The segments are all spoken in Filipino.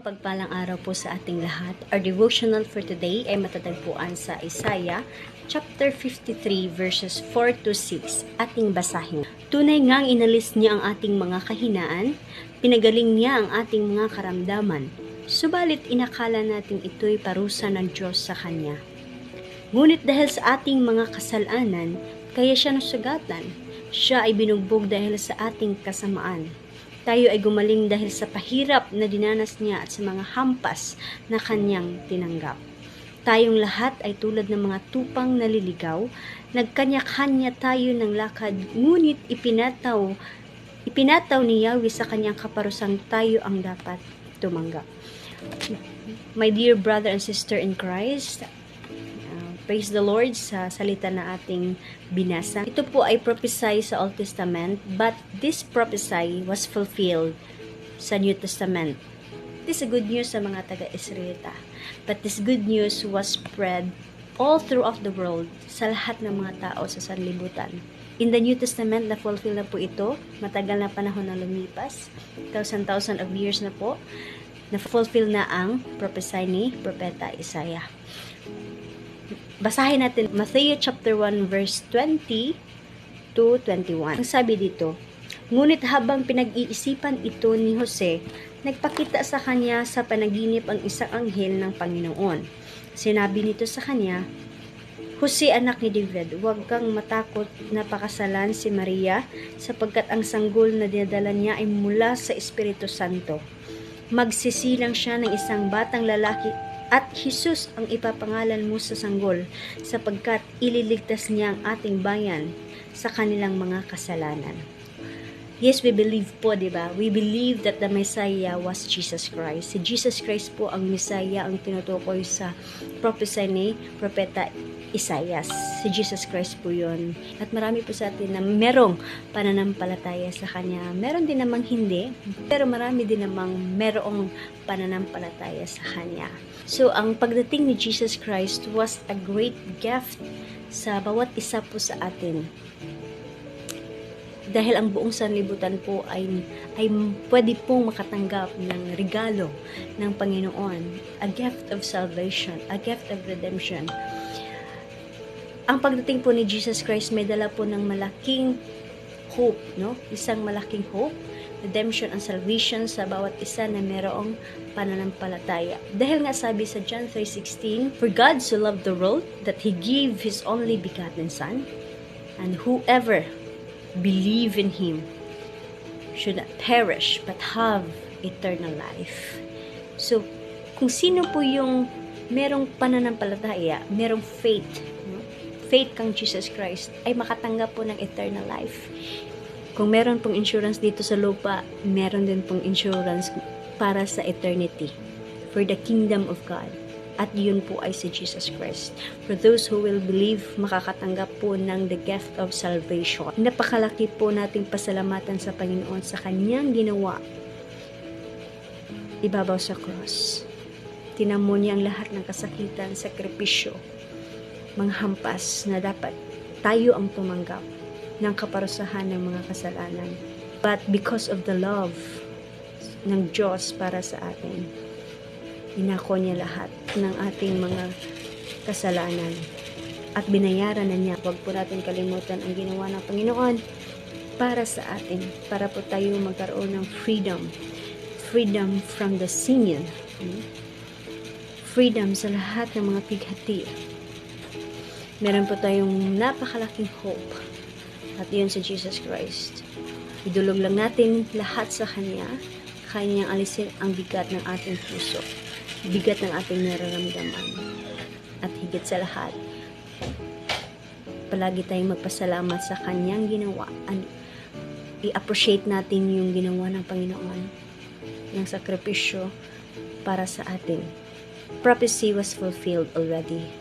mapagpalang araw po sa ating lahat. Our devotional for today ay matatagpuan sa Isaiah chapter 53 verses 4 to 6. Ating basahin. Tunay ngang inalis niya ang ating mga kahinaan, pinagaling niya ang ating mga karamdaman. Subalit inakala natin ito'y parusa ng Diyos sa Kanya. Ngunit dahil sa ating mga kasalanan, kaya siya nasugatan. Siya ay binugbog dahil sa ating kasamaan. Tayo ay gumaling dahil sa pahirap na dinanas niya at sa mga hampas na kanyang tinanggap. Tayong lahat ay tulad ng mga tupang naliligaw, nagkanya-kanya tayo ng lakad, ngunit ipinataw, ipinataw ni Yahweh sa kanyang kaparusang tayo ang dapat tumanggap. My dear brother and sister in Christ, praise the Lord sa salita na ating binasa. Ito po ay prophesy sa Old Testament, but this prophesy was fulfilled sa New Testament. This is good news sa mga taga-Israelita. But this good news was spread all throughout the world sa lahat ng mga tao sa sanlibutan. In the New Testament, na-fulfill na po ito. Matagal na panahon na lumipas. Thousand-thousand of years na po. Na-fulfill na ang prophesy ni Propeta Isaiah. Basahin natin Matthew chapter 1 verse 20 to 21. Ang sabi dito, Ngunit habang pinag-iisipan ito ni Jose, nagpakita sa kanya sa panaginip ang isang anghel ng Panginoon. Sinabi nito sa kanya, Jose anak ni David, huwag kang matakot na pakasalan si Maria sapagkat ang sanggol na dinadala niya ay mula sa Espiritu Santo. Magsisilang siya ng isang batang lalaki at Jesus ang ipapangalan mo sa sanggol sapagkat ililigtas niya ang ating bayan sa kanilang mga kasalanan. Yes, we believe po, di ba? We believe that the Messiah was Jesus Christ. Si Jesus Christ po ang Messiah ang tinutukoy sa prophecy ni Propeta Isaias. Si Jesus Christ po yun. At marami po sa atin na merong pananampalataya sa Kanya. Meron din namang hindi, pero marami din namang merong pananampalataya sa Kanya. So, ang pagdating ni Jesus Christ was a great gift sa bawat isa po sa atin dahil ang buong sanlibutan po ay ay pwede pong makatanggap ng regalo ng Panginoon, a gift of salvation, a gift of redemption. Ang pagdating po ni Jesus Christ may dala po ng malaking hope, no? Isang malaking hope, redemption and salvation sa bawat isa na mayroong pananampalataya. Dahil nga sabi sa John 3:16, For God so loved the world that He gave His only begotten Son, and whoever believe in Him should not perish but have eternal life. So, kung sino po yung merong pananampalataya, merong faith? Faith kang Jesus Christ, ay makatanggap po ng eternal life. Kung meron pong insurance dito sa lupa, meron din pong insurance para sa eternity, for the kingdom of God at yun po ay si Jesus Christ. For those who will believe, makakatanggap po ng the gift of salvation. Napakalaki po nating pasalamatan sa Panginoon sa kanyang ginawa. Ibabaw sa cross. Tinamo niya ang lahat ng kasakitan, sakripisyo, mga hampas na dapat tayo ang tumanggap ng kaparusahan ng mga kasalanan. But because of the love ng Diyos para sa atin, inako niya lahat ng ating mga kasalanan at binayaran na niya. Huwag po natin kalimutan ang ginawa ng Panginoon para sa atin, para po tayo magkaroon ng freedom. Freedom from the sin. Hmm? Freedom sa lahat ng mga pighati. Meron po tayong napakalaking hope at yun sa Jesus Christ. Idulog lang natin lahat sa Kanya, Kanyang alisin ang bigat ng ating puso bigat ng ating nararamdaman. At higit sa lahat, palagi tayong magpasalamat sa kanyang ginawa. I-appreciate natin yung ginawa ng Panginoon ng sakripisyo para sa atin. Prophecy was fulfilled already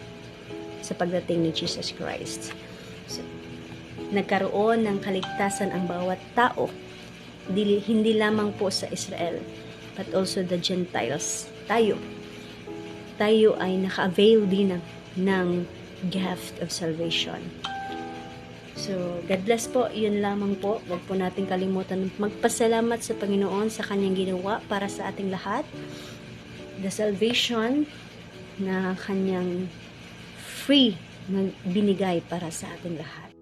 sa pagdating ni Jesus Christ. So, nagkaroon ng kaligtasan ang bawat tao, hindi, lamang po sa Israel, but also the Gentiles tayo, tayo ay naka-avail din ng, ng gift of salvation. So, God bless po. Yun lamang po. Huwag po natin kalimutan magpasalamat sa Panginoon sa kanyang ginawa para sa ating lahat. the salvation na kanyang free na binigay para sa ating lahat.